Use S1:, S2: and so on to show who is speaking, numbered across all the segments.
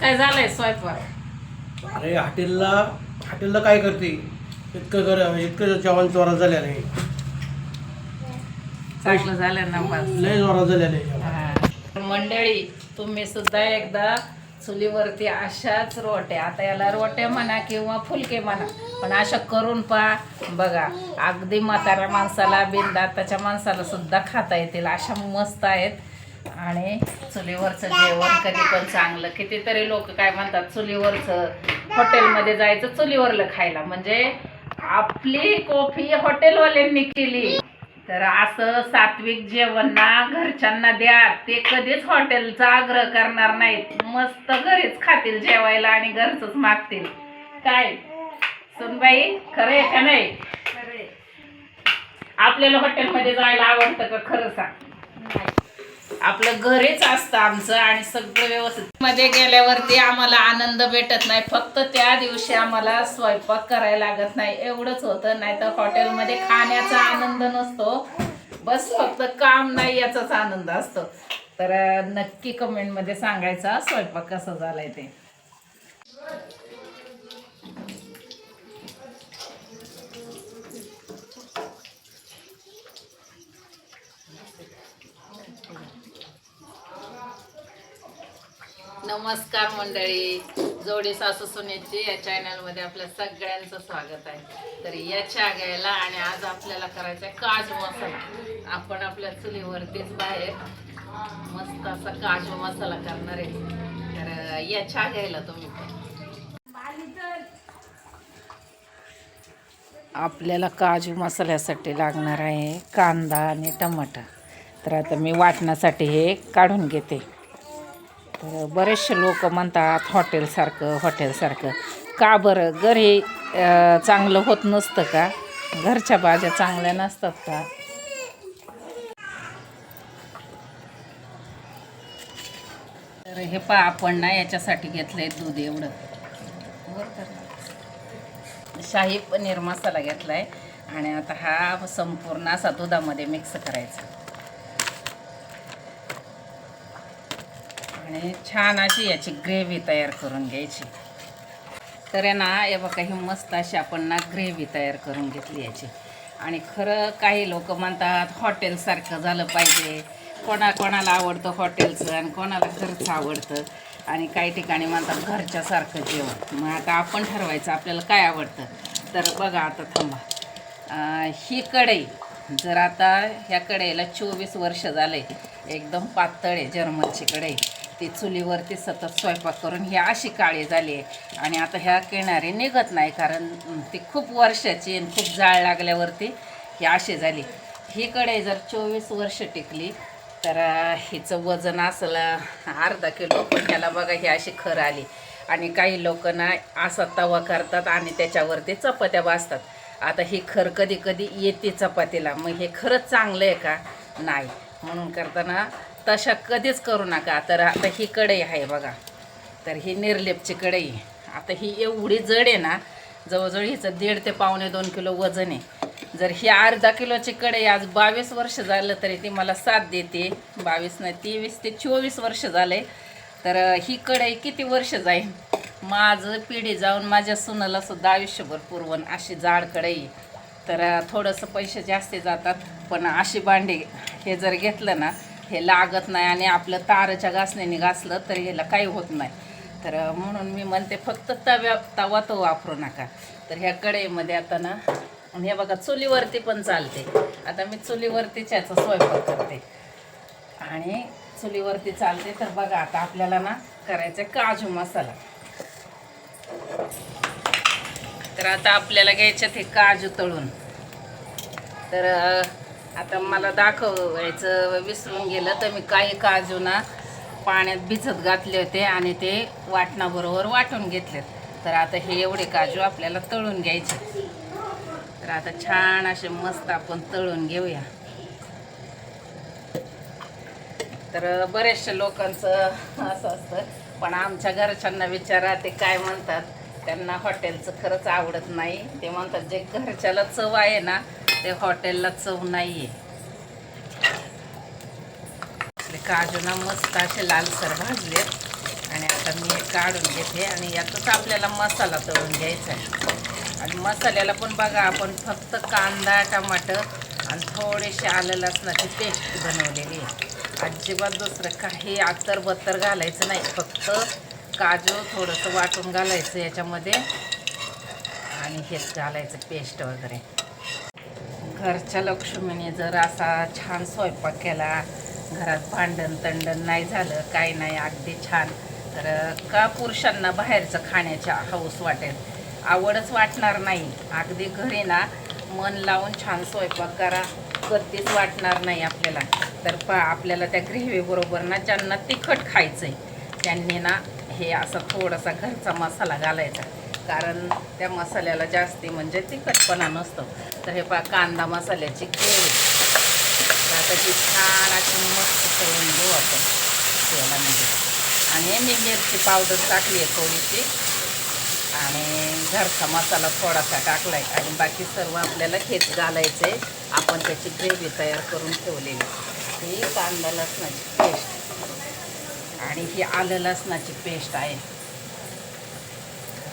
S1: काय झालंय? स्वयंपाक.
S2: अरे हॉटेलला हॉटेलला काय करते? इतकं कर इतकं जेवण चोरा झालेलं आहे
S1: चांगलं झालं ना बस.
S2: लय जोरात झालेलं आहे
S1: हा. मंडळी तुम्ही सुद्धा एकदा चुलीवरती अशाच रोट्या आता याला रोट्या म्हणा किंवा फुलके म्हणा पण अशा करून पहा. बघा अगदी म्हाताऱ्या माणसाला बिनदाताच्या माणसाला सुद्धा खाता येतील. अशा मस्त आहेत. आणि चुलीवरचं जेवण कधी पण चांगलं. कितीतरी लोक काय म्हणतात चुलीवरचं हॉटेलमध्ये जायचं चुलीवरलं खायला. म्हणजे आपली कॉफी हॉटेलवाल्यांनी केली. तर असं सात्विक जेवण ना घरच्यांना द्या ते कधीच हॉटेलचा आग्रह करणार नाहीत. मस्त घरीच खातील जेवायला आणि घरचंच मागतील. काय? सुनबाई खरं आहे का नाही? आपल्याला हॉटेलमध्ये जायला आवडतं का? खरं सांग. आपलं घरीच असतं आमचं आणि सगळं व्यवस्थित. मध्ये गेल्यावरती आम्हाला आनंद भेटत नाही. फक्त त्या दिवशी आम्हाला स्वयंपाक करायला लागत नाही. एवढंच होतं. नाही तर हॉटेलमध्ये खाण्याचा आनंद नसतो. बस फक्त काम नाही याचाच आनंद असतो. तर नक्की कमेंटमध्ये सांगायचा स्वयंपाक कसा झालाय ते. नमस्कार मंडळी. जोडी सासू सुनेची या चॅनलमध्ये आपल्या सगळ्यांचं स्वागत आहे. तर याच्या घ्यायला आणि आज आपल्याला करायचं आहे काजू मसाला. आपण आपल्या चुलीवरतीच बाहेर मस्त असा काजू मसाला करणार आहे. तर याच्या घ्यायला तुम्ही आपल्याला काजू मसाल्यासाठी लागणार आहे कांदा आणि टमाटर. तर आता मी वाटण्यासाठी हे काढून घेते. तर बरेचसे लोक म्हणतात हॉटेलसारखं हॉटेलसारखं का बरं? घरी चांगलं होत नसतं का? घरच्या भाज्या चांगल्या नसतात का? तर हे पा आपण ना याच्यासाठी घेतलंय दूध एवढं. शाही पनीर मसाला घेतलाय. आणि आता हा संपूर्ण असा दुधामध्ये मिक्स करायचा. आणि छान अशी याची ग्रेव्ही तयार करून घ्यायची. तर आहे ना हे बघा ही मस्त अशी आपण ना ग्रेव्ही तयार करून घेतली याची. आणि खरं काही लोक म्हणतात हॉटेलसारखं झालं पाहिजे. कोणा कोणाला आवडतं हॉटेलचं आणि कोणाला घरचं आवडतं. आणि काही ठिकाणी म्हणतात घरच्यासारखं जेवण. मग आता आपण ठरवायचं आपल्याला काय आवडतं. तर बघा आता थांबा. ही कढई जर आता ह्या कढईला चोवीस वर्ष झाले एकदम पातळ आहे जर्मनची कढई. ती चुलीवरती सतत स्वयंपाक करून ही अशी काळी झाली आहे. आणि आता ह्या किनारी निघत नाही कारण ती खूप वर्षाची आणि खूप जाळ लागल्यावरती ही अशी झाली. ही कढई जर चोवीस वर्ष टिकली तर हिचं वजन असलं अर्धा किलो पण ह्याला बघा ही अशी खर आली. आणि काही लोक ना असा तवा करतात आणि त्याच्यावरती चपात्या भाजतात. आता ही खर कधी कधी येते चपातीला मग हे खरंच चांगलं आहे का? नाही. म्हणून करताना तशा कधीच करू नका. तर आता ही कढई आहे बघा. तर ही निर्लेपची कढई. आता ही एवढी जड आहे ना जवळजवळ हिचं दीड ते पावणे दोन किलो वजन आहे. जर ही अर्धा किलोची कढई आज बावीस वर्ष झालं तरी ती मला साथ देते. बावीस नाही तेवीस ते चोवीस वर्ष झाले तर ही कढई किती वर्ष जाईल? माझं पिढी जाऊन माझ्या सुनाला सुद्धा आयुष्यभर पुरवण अशी जाड कढई तर थोडंसं पैसे जास्त जातात. पण अशी भांडी हे जर घेतलं ना हे लागत नाही आणि आपलं तारच्या घासण्याने घासलं तर ह्याला काही होत नाही. तर म्हणून मी म्हणते फक्त तव्या तवा तो वापरू नका. तर ह्या कढईमध्ये आता ना आणि हे बघा चुलीवरती पण चालते. आता मी चुलीवरतीच याचा स्वयंपाक करते. आणि चुलीवरती चालते तर बघा आता आपल्याला ना करायचं आहे काजू मसाला. तर आता आपल्याला घ्यायच्यात हे काजू तळून. तर आता मला दाखवायचं विसरून गेलं तर मी काही काजू ना पाण्यात भिजत घातले होते आणि ते वाटणाबरोबर वाटून घेतलेत. तर आता हे एवढे काजू आपल्याला तळून घ्यायचे. तर आता छान असे मस्त आपण तळून घेऊया. तर बरेचशा लोकांचं असं असतं पण आमच्या घरच्यांना विचारा ते काय म्हणतात? त्यांना हॉटेलचं खरंच आवडत नाही. ते म्हणतात जे घरच्याला चव आहे ना ते हॉटेलला चव नाही आहे काजूना काजू ना मस्त असे लालसर भाजले आणि आता मी हे काढून घेते आणि यातच आपल्याला मसाला तळून घ्यायचा आहे. आणि मसाल्याला पण बघा आपण फक्त कांदा टमाटर आणि थोडेसे आलं लसणाची पेस्ट बनवलेली आहे. अजिबात दुसरं काही आतर बत्तर घालायचं नाही. फक्त काजू थोडंसं वाटून घालायचं याच्यामध्ये. आणि हेच घालायचं पेस्ट वगैरे. घरच्या लक्ष्मीने जर असा छान स्वयंपाक केला घरात भांडण तंडण नाही झालं काही नाही अगदी छान तर का पुरुषांना बाहेरचं खाण्याच्या हौस वाटेल? आवडच वाटणार नाही. अगदी घरी ना मन लावून छान स्वयंपाक करा कधीच वाटणार नाही आपल्याला. तर पा आपल्याला त्या ग्रेव्हीबरोबर ना ज्यांना तिखट खायचं आहे त्यांनी ना हे असा थोडासा घरचा मसाला घालायचा. कारण त्या मसाल्याला जास्ती म्हणजे तिखटपणा नसतं. तर हे पा कांदा मसाल्याची केळी. तर आता ती छान अशी मस्त करून घेऊ आपण तेलामध्ये. आणि मी मिरची पावडर टाकली आहे थोडीशी. आणि घरचा मसाला थोडासा टाकला आहे आणि बाकी सर्व आपल्याला हेच घालायचं आहे आपण त्याची ग्रेव्ही तयार करून ठेवलेली. ही कांदा लसणाची पेस्ट. आणि ही आलं लसणाची पेस्ट आहे.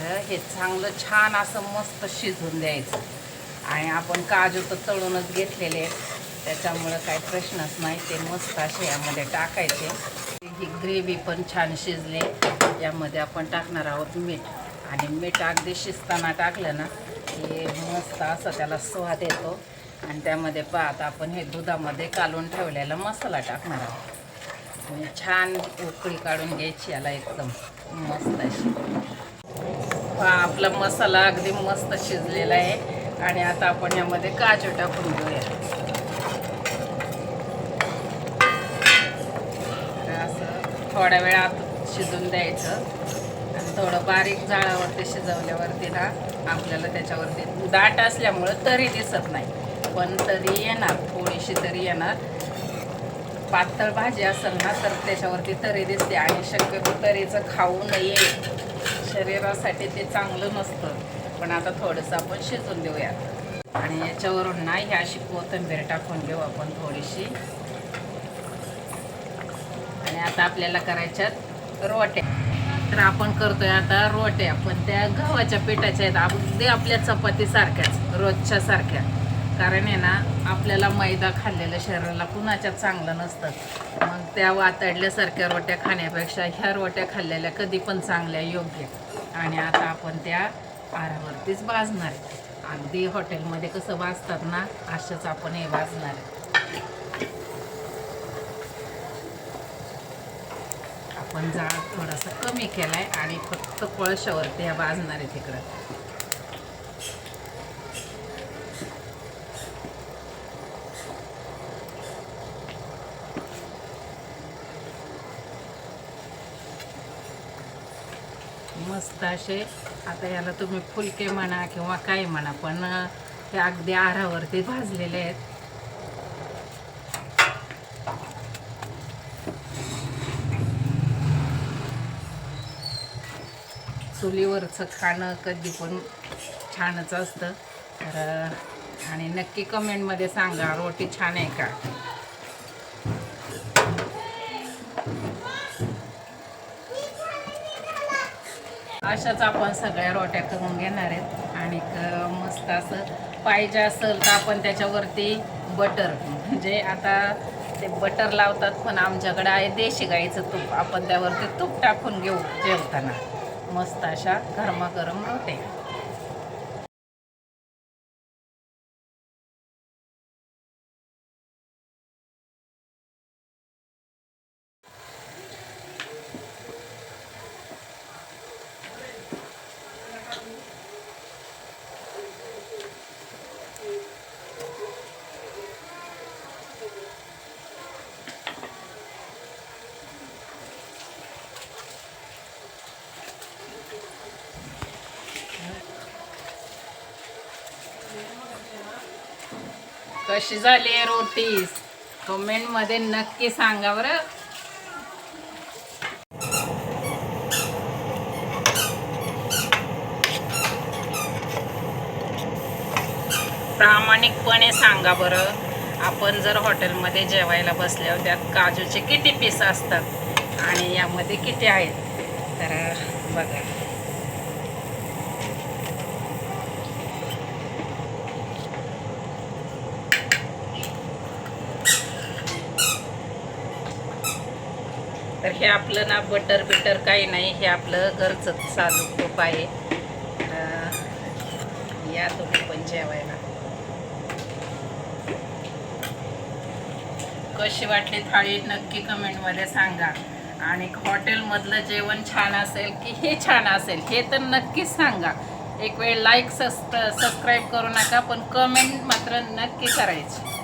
S1: तर हे चांगलं छान असं मस्त शिजून द्यायचं. आणि आपण काजू तर तळूनच घेतलेले त्याच्यामुळं काही प्रश्नच नाही ते मस्त असे यामध्ये टाकायचे. ही ग्रेव्ही पण छान शिजले. यामध्ये आपण टाकणार आहोत मीठ. आणि मीठ अगदी शिजताना टाकलं ना की मस्त असं त्याला स्वाद येतो. आणि त्यामध्ये पाहत आपण हे दुधामध्ये कालून ठेवलेला मसाला टाकणार आहोत. म्हणजे छान उकळी काढून घ्यायची याला एकदम. मस्त अशी. आपला मसाला अगदी मस्त शिजलेला आहे. आणि आता आपण यामध्ये काजू टाकून घेऊया. असं थोड्या वेळात शिजून द्यायचं. आणि थोडं बारीक जाळावरती शिजवल्यावरती ना आपल्याला त्याच्यावरती दाट असल्यामुळं तरी दिसत नाही. पण तरी येणार थोडीशी तरी येणार. पातळ भाजी असेल ना तर त्याच्यावरती तरी दिसते. आणि शक्यतो तरीचं खाऊ नये. शरीरासाठी ते चांगलं नसतं. पण आता थोडंसं आपण शिजून देऊयात. आणि याच्यावरून ना ही अशी कोथिंबीर टाकून घेऊ आपण थोडीशी. आणि आता आपल्याला करायच्यात रोट्या. तर आपण करतोय आता रोट्या पण त्या गव्हाच्या पिठाच्या आहेत. अगदी आपल्या चपातीसारख्याच रोजच्या सारख्या. कारण आहे ना आपल्याला मैदा खाल्लेलं शरीराला कुणाच्या चांगलं नसतं. मग त्या वातडल्यासारख्या रोट्या खाण्यापेक्षा ह्या रोट्या खाल्लेल्या कधी पण चांगल्या योग्य. आणि आता आपण त्या आरावरतीच भाजणार आहे. अगदी हॉटेलमध्ये कसं भाजतात ना अशाच आपण हे भाजणार आहे. आपण जाळ थोडासा कमी केलाय आणि फक्त पळशावरती ह्या भाजणार आहे तिकडं. मस्त असे. आता याला तुम्ही फुलके म्हणा किंवा काय म्हणा पण हे अगदी आरावरती भाजलेले आहेत. चुलीवरचं खाणं कधी पण छानच असतं. तर आणि नक्की कमेंटमध्ये सांगा रोटी छान आहे का? अशाच आपण सगळ्या रोट्या करून घेणार आहेत. आणि मस्त असं पाहिजे असेल तर आपण त्याच्यावरती बटर म्हणजे आता ते बटर लावतात पण आमच्याकडे आहे देशी गाईचं तूप. आपण त्यावरती तूप टाकून घेऊ जेवताना. मस्त अशा गरमागरम रोटे कशी झाली आहे रोटी कमेंटमध्ये नक्की सांगा बरं. प्रामाणिकपणे सांगा बरं. आपण जर हॉटेलमध्ये जेवायला बसल्यावर त्यात काजूचे किती पीस असतात? आणि यामध्ये किती आहेत? तर बघा. तर हे आपलं ना बटर बिटर काही नाही हे आपलं घरचं साधू खूप आहे. या तुम्ही पण जेवायला. कशी वाटली थाळी नक्की कमेंटमध्ये सांगा. आणि हॉटेलमधलं जेवण छान असेल की हे छान असेल हे तर नक्कीच सांगा. एक वेळ लाईक सबस्क्राईब करू नका पण कमेंट मात्र नक्की करायची.